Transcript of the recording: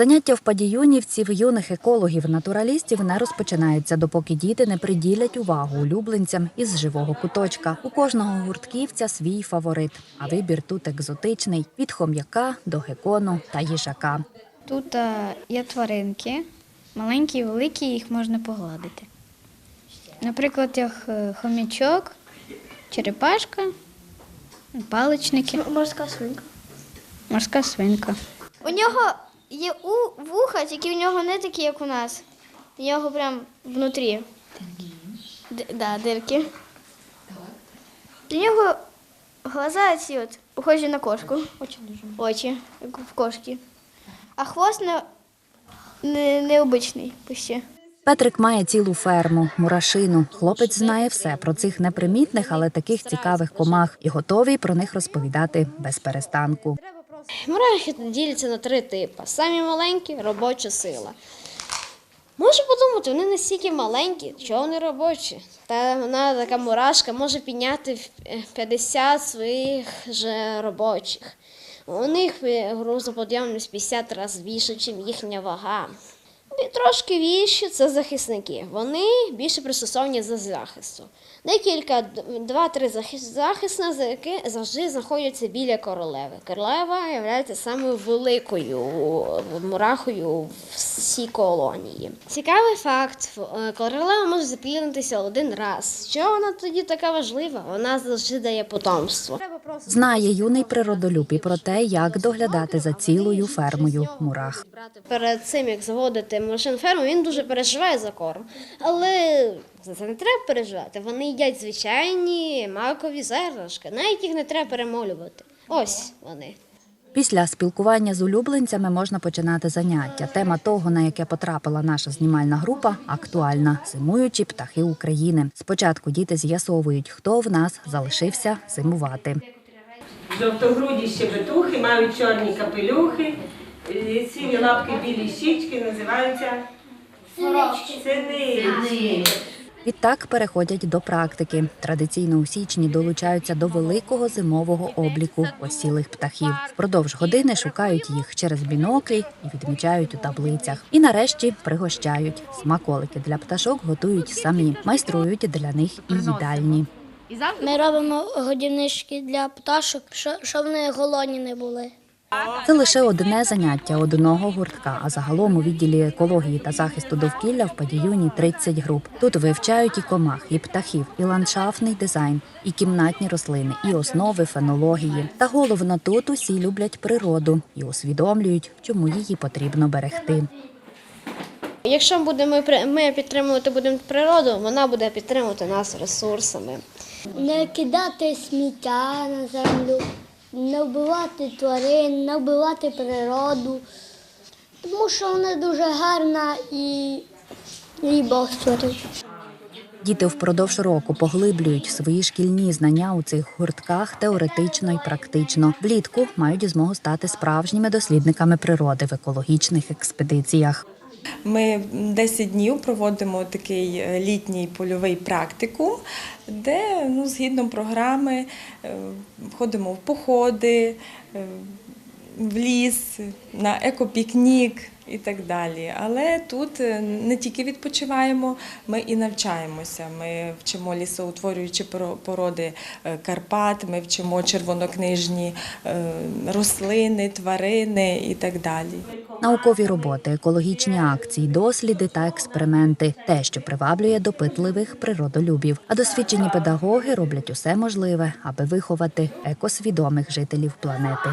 Заняття в падіюнівців юних екологів-натуралістів не розпочинається, допоки діти не приділять увагу улюбленцям із живого куточка. У кожного гуртківця свій фаворит, а вибір тут екзотичний від хом'яка до гекону та їжака. Тут е, є тваринки, маленькі і великі, їх можна погладити. Наприклад, як е, хомячок, черепашка, паличники, Морська свинка. морська свинка. У нього є у вуха, тільки у нього не такі, як у нас. У нього прям внутрі. Дирки. Да, дирки. У нього глаза ці от, похожі на кошку. Очі дуже. Очі, як в кошки. А хвост не, не, необичний почти. Петрик має цілу ферму, мурашину. Хлопець знає все про цих непримітних, але таких цікавих комах і готовий про них розповідати без перестанку. Мурахи діляться на три типи. Самі маленькі робоча сила. Можу подумати, вони настільки маленькі, що вони робочі. Та вона така мурашка може підняти е, 50 своїх же робочих. У них е, грузоподйомність 50 разів більше, ніж їхня вага. Трошки віші це захисники. Вони більше пристосовані до захисту. Декілька, два-три захис- захисники завжди знаходяться біля королеви. Королева є самою великою е, мурахою в всій колонії. Цікавий факт: е, королева може запліднитися один раз. Чого вона тоді така важлива? Вона завжди дає потомство. Знає юний природолюб і про те, як доглядати за цілою фермою мурах. Перед цим, як заводити машин ферму, він дуже переживає за корм. Але за це не треба переживати. Вони їдять звичайні макові зернишки, навіть їх не треба перемолювати. Ось вони. Після спілкування з улюбленцями можна починати заняття. Тема того, на яке потрапила наша знімальна група, актуальна зимуючі птахи України. Спочатку діти з'ясовують, хто в нас залишився зимувати. Жовтогруді щебетухи, мають чорні капелюхи, е, сірі лапки, білі щічки, називаються синички. Відтак переходять до практики. Традиційно у січні долучаються до великого зимового обліку осілих птахів. Впродовж години шукають їх через біноклі і відмічають у таблицях. І нарешті пригощають. Смаколики для пташок готують самі, майструють для них і їдальні. Ми робимо годівнички для пташок, що- щоб вони голодні не були. Це лише одне заняття одного гуртка. А загалом у відділі екології та захисту довкілля в падіюні 30 груп. Тут вивчають і комах, і птахів, і ландшафтний дизайн, і кімнатні рослини, і основи фенології. Та головно тут усі люблять природу і усвідомлюють, чому її потрібно берегти. Якщо будемо ми підтримувати будемо природу, вона буде підтримувати нас ресурсами. Не кидати сміття на землю, не вбивати тварин, не вбивати природу, тому що вона дуже гарна і, і Бог створив. Діти впродовж року поглиблюють свої шкільні знання у цих гуртках теоретично і практично. Влітку мають змогу стати справжніми дослідниками природи в екологічних експедиціях. Ми 10 днів проводимо такий е, літній польовий практикум, де ну, згідно програми е, ходимо в походи, е, в ліс, на екопікнік і так далі. Але тут е, не тільки відпочиваємо, ми і навчаємося. Ми вчимо лісоутворюючі поро- породи е, Карпат, ми вчимо червонокнижні е, рослини, тварини і так далі. Наукові роботи, екологічні акції, досліди та експерименти те, що приваблює допитливих природолюбів. А досвідчені педагоги роблять усе можливе, аби виховати екосвідомих жителів планети.